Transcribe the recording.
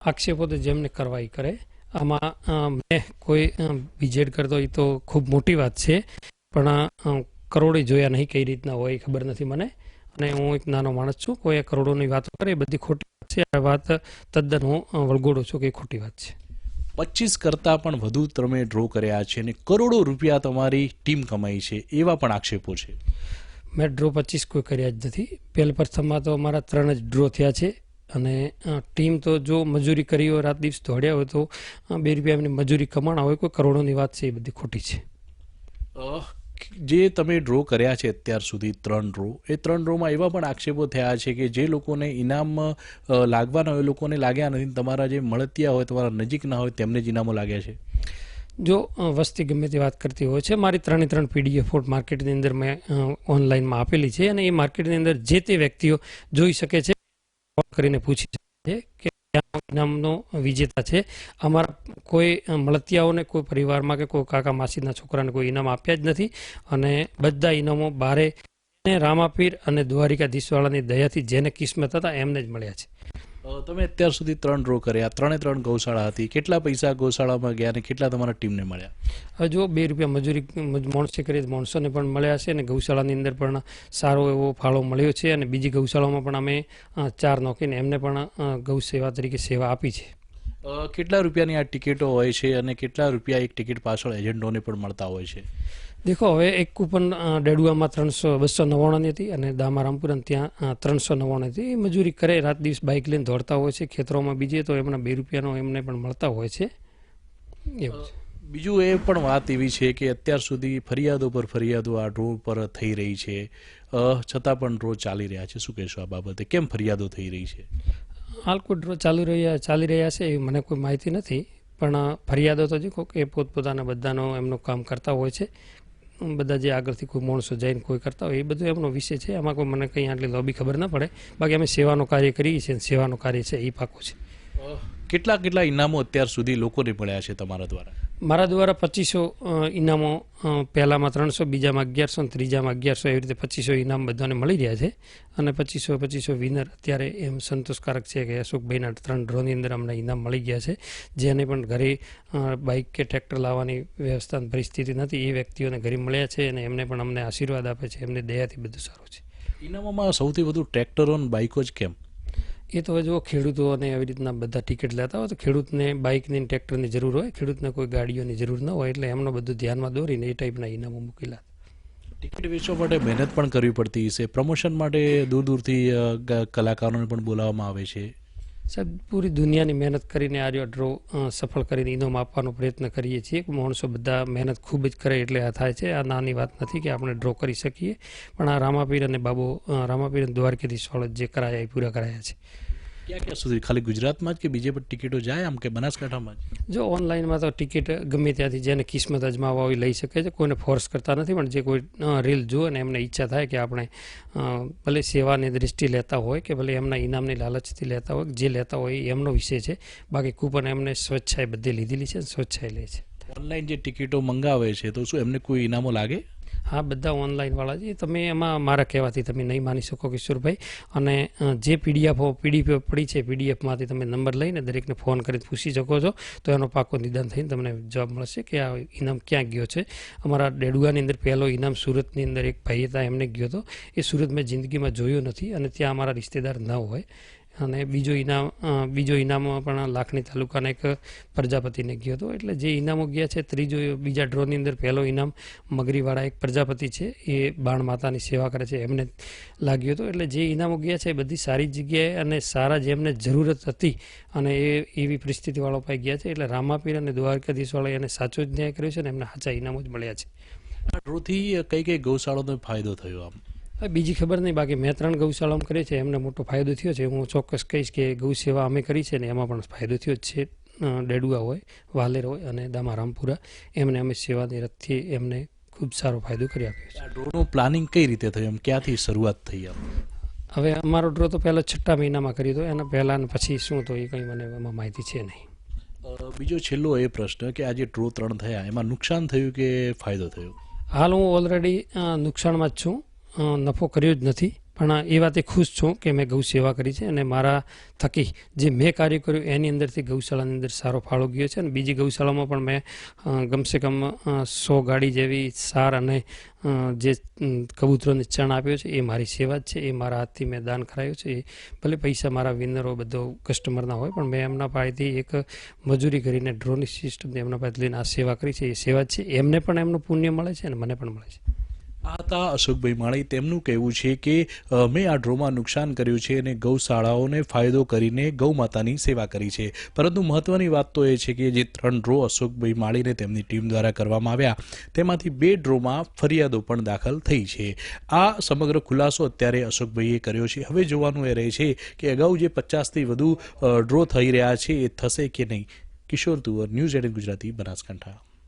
આક્ષેપો તો જેમને કરવા કરે આમાં મેં કોઈ વિજેડ કરતો હોય તો ખૂબ મોટી વાત છે પણ કરોડે જોયા નહીં કઈ રીતના હોય ખબર નથી મને. અને હું એક નાનો માણસ છું કોઈ કરોડોની વાત કરે એ બધી ખોટી વાત છે. આ વાત તદ્દન હું વળગોડો વળગોડું છું કે ખોટી વાત છે. પચીસ કરતાં પણ વધુ તમે ડ્રો કર્યા છે અને કરોડો રૂપિયા તમારી ટીમ કમાઈ છે એવા પણ આક્ષેપો છે. મેં ડ્રો પચીસ કોઈ કર્યા જ નથી. પહેલ પ્રથમમાં તો અમારા ત્રણ જ ડ્રો થયા છે. અને ટીમ તો જો મજૂરી કરી હોય રાત દિવસ દોડ્યા હોય તો બે રૂપિયા એમની મજૂરી કમાણા હોય કોઈ કરોડોની વાત છે એ બધી ખોટી છે. જે તમે ડ્રો કર્યા છે અત્યાર સુધી ત્રણ ડ્રો એ ત્રણ ડ્રોમાં એવા પણ આક્ષેપો થયા છે કે જે લોકોને ઇનામ લાગવાના હોય એ લોકોને લાગ્યા નથી તમારા જે મળતિયા હોય તમારા નજીકના હોય તેમને જ ઇનામો લાગ્યા છે? જો વસ્તી ગમે તે વાત કરતી હોય છે મારી ત્રણે ત્રણ પીડીએફ માર્કેટની અંદર મેં ઓનલાઈનમાં આપેલી છે અને એ માર્કેટની અંદર જે તે વ્યક્તિઓ જોઈ શકે છે કોલ કરીને પૂછી છે કે ક્યાં ઇનામનો વિજેતા છે? અમારા કોઈ મળતિયાઓને કોઈ પરિવારમાં કે કોઈ કાકા માસીના છોકરાને કોઈ ઇનામ આપ્યા જ નથી અને બધા ઇનામો બારે રામાપીર અને દ્વારિકાધીશવાળાની દયાથી જેને કિસ્મત હતા એમને જ મળ્યા છે. તમે અત્યાર સુધી ત્રણ ડ્રો કર્યા. ત્રણે ત્રણ ગૌશાળા હતી. કેટલા પૈસા ગૌશાળામાં ગયા અને કેટલા તમારા ટીમને મળ્યા? હવે બે રૂપિયા મજૂરી, મજ- માણસે કરી, માણસોને પણ મળ્યા છે અને ગૌશાળાની અંદર પણ સારો એવો ફાળો મળ્યો છે અને બીજી ગૌશાળામાં પણ અમે ચાર નોકીને એમને પણ ગૌ સેવા તરીકે સેવા આપી છે. કેટલા રૂપિયાની આ ટિકિટો હોય છે અને કેટલા રૂપિયા એક ટિકિટ પાછળ એજન્ટોને પણ મળતા હોય છે? દેખો હવે એક કૂપન ડેડુઆમાં ત્રણસો બસો નવ્વાણુંની હતી અને દામારામપુરમ ત્યાં ત્રણસો નવ્વાણું હતી. એ મજૂરી કરે રાત દિવસ બાઇક લઈને દોડતા હોય છે ખેતરોમાં બીજે તો એમના બે રૂપિયાનો એમને પણ મળતા હોય છે. એવું છે. બીજું એ પણ વાત એવી છે કે અત્યાર સુધી ફરિયાદો પર ફરિયાદો આ ડ્રો પર થઈ રહી છે. છતાં પણ ડ્રો ચાલી રહ્યા છે. શું કહેશો આ બાબતે? કેમ ફરિયાદો થઈ રહી છે? ડ્રો ચાલુ રહ્યા, ચાલી રહ્યા છે એવી મને કોઈ માહિતી નથી, પણ ફરિયાદો તો જો કે પોતપોતાના બધાનો એમનું કામ કરતા હોય છે. બધા જે આગળથી કોઈ માણસો જઈને કોઈ કરતા હોય, એ બધું એમનો વિષય છે. એમાં કોઈ મને કંઈ આટલી લોબી ખબર ન પડે. બાકી અમે સેવાનું કાર્ય કરીએ છીએ સેવાનું કાર્ય છે એ પાકું છે. કેટલા કેટલા ઇનામો અત્યાર સુધી લોકોને મળ્યા છે તમારા દ્વારા? મારા દ્વારા પચીસો ઇનામો પહેલાંમાં ત્રણસો, બીજામાં અગિયારસો ત્રીજામાં અગિયારસો એવી રીતે પચીસો ઇનામ બધાને મળી રહ્યા છે. અને પચીસો પચીસો વિનર અત્યારે એમ સંતોષકારક છે કે અશોકભાઈના ત્રણ ડ્રોની અંદર અમને ઇનામ મળી ગયા છે. જેને પણ ઘરે બાઇક કે ટ્રેક્ટર લાવવાની વ્યવસ્થા પરિસ્થિતિ નથી. એ વ્યક્તિઓને ઘરે મળ્યા છે અને એમને પણ અમને આશીર્વાદ આપે છે. એમને દયાથી બધું સારું છે. ઇનામોમાં સૌથી વધુ ટ્રેક્ટરો અને બાઇકો જ કેમ? એ તો જો ખેડૂતોને આવી રીતના બધા ટિકિટ લેતા હોય તો ખેડૂતને બાઇકની ટ્રેક્ટરની જરૂર હોય. ખેડૂતને કોઈ ગાડીઓની જરૂર ન હોય એટલે એમનો બધું ધ્યાનમાં દોરીને એ ટાઈપના ઇનામો મૂકેલા ટિકિટ વેચવા માટે મહેનત પણ કરવી પડતી હશે. પ્રમોશન માટે દૂર દૂરથી કલાકારોને પણ બોલાવવામાં આવે છે. સાહેબ, પૂરી દુનિયાની મહેનત કરીને આ ડ્રો સફળ કરીને ઇનામ આપવાનો પ્રયત્ન કરીએ છીએ. માણસો બધા મહેનત ખૂબ જ કરે એટલે આ થાય છે. આ નાની વાત નથી કે આપણે ડ્રો કરી શકીએ. પણ આ રામાપીર અને બાબુ રામાપીર અને દ્વારકાધીશ વાળા જે કરાયા એ પૂરા કરાયા છે. ક્યાં ક્યાં સુધી ખાલી ગુજરાતમાં જ કે બીજે પણ ટિકિટો જાય આમ કે બનાસકાંઠામાં જ જો ઓનલાઈનમાં તો ટિકિટ ગમે ત્યાંથી જેને કિસ્મત અજમાવવા હોય લઈ શકે છે કોઈને ફોર્સ કરતા નથી પણ જે કોઈ રીલ જુએ ને એમને ઈચ્છા થાય કે આપણે ભલે સેવાની દ્રષ્ટિ લેતા હોય કે ભલે એમના ઇનામની લાલચથી લેતા હોય જે લેતા હોય એમનો વિષય છે. બાકી કૂપન એમને સ્વચ્છાએ બધી લીધેલી છે સ્વચ્છાએ લે છે. ઓનલાઈન જે ટિકિટો મંગાવે છે તો શું એમને કોઈ ઇનામો લાગે? હા, બધા ઓનલાઈનવાળા છે. તમે એમાં મારા કહેવાથી તમે નહીં માની શકો, કિશોરભાઈ. અને જે પીડીએફ પીડીએફ પડી છે પીડીએફમાંથી તમે નંબર લઈને દરેકને ફોન કરીને પૂછી શકો છો. તો એનો પાકો નિદાન થઈને તમને જવાબ મળશે કે આ ઇનામ ક્યાં ગયો છે. અમારા ડેડુઆની અંદર પહેલો ઇનામ સુરતની અંદર એક ભાઈ હતા એમને ગયો હતો. એ સુરત મેં જિંદગીમાં જોયો નથી અને ત્યાં અમારા રિશ્તેદાર ન હોય. અને બીજો ઇનામ બીજો ઇનામ પણ લાખણી તાલુકાના એક પ્રજાપતિને ગયો હતો. એટલે જે ઇનામો ગયા છે, ત્રીજો બીજા ડ્રોની અંદર પહેલો ઇનામ મગરીવાળા એક પ્રજાપતિ છે, એ બાણ માતાની સેવા કરે છે, એમને લાગ્યો હતો. એટલે જે ઇનામો ગયા છે, એ બધી સારી જગ્યાએ અને સારા જેમને જરૂરત હતી અને એ એવી પરિસ્થિતિવાળો પાસે ગયા છે. એટલે રામાપીર અને દ્વારકાધીશવાળાએ એને સાચો જ ન્યાય કર્યો છે અને એમને સાચા ઇનામો જ મળ્યા છે. આ ડ્રોથી કઈ કઈ ગૌશાળાનો ફાયદો થયો આમ? બીજી ખબર નહીં બાકી મેં ત્રણ ગૌશાળામાં કરી છે એમને મોટો ફાયદો થયો છે. હું ચોક્કસ કહીશ કે ગૌ સેવા અમે કરી છે ને એમાં પણ ફાયદો થયો જ છે. ડેડુઆ હોય વાલેર હોય અને દામારામપુરા એમને અમે સેવાની રથથી એમને ખૂબ સારો ફાયદો કરી આપ્યો છે. ડ્રોનું પ્લાનિંગ કઈ રીતે થયું? એમ ક્યાંથી શરૂઆત થઈ આમ? હવે અમારો ડ્રો તો પહેલાં છઠ્ઠા મહિનામાં કર્યો હતો એના પહેલાં અને પછી શું તો એ કંઈ મને એમાં માહિતી છે નહીં. બીજો છેલ્લો એ પ્રશ્ન કે આ જે ડ્રો ત્રણ થયા એમાં નુકસાન થયું કે ફાયદો થયો? હાલ હું ઓલરેડી નુકસાનમાં જ છું. નફો કર્યો જ નથી. પણ એ વાતે ખુશ છું કે મેં ગૌ સેવા કરી છે અને મારા થકી જે મેં કાર્ય કર્યું એની અંદરથી ગૌશાળાની અંદર સારો ફાળો ગયો છે અને બીજી ગૌશાળામાં પણ મેં કમસે કમ સો ગાડી જેવી સાર અને જે કબૂતરોને ચણ આપ્યો છે એ મારી સેવા જ છે. એ મારા હાથથી મેં દાન કરાયું છે. એ ભલે પૈસા મારા વિનરો બધો કસ્ટમરના હોય, પણ મેં એમના પાસેથી એક મજૂરી કરીને ડ્રોની સિસ્ટમથી એમના પાસે લઈને આ સેવા કરી છે. એ સેવા જ છે. એમને પણ એમનું પુણ્ય મળે છે અને મને પણ મળે છે. આ અશોકભાઈ માળી, તેમનું કહેવું છે કે મેં આ ડ્રોમાં નુકસાન કર્યું છે અને ગૌશાળાઓને ફાયદો કરીને ગૌમાતાની સેવા કરી છે. પરંતુ મહત્વની વાત તો એ છે કે, જે ત્રણ ડ્રો અશોકભાઈ માળીને તેમની ટીમ દ્વારા કરવામાં આવ્યા, તેમાંથી બે ડ્રોમાં ફરિયાદો પણ દાખલ થઈ છે. આ સમગ્ર ખુલાસો અત્યારે અશોકભાઈએ કર્યો છે. હવે જોવાનું એ રહે છે કે, અગાઉ જે પચાસથી વધુ ડ્રો થઈ રહ્યા છે, એ થશે કે નહીં? Kishor Tuvar, news eighteen Gujarati Banaskantha.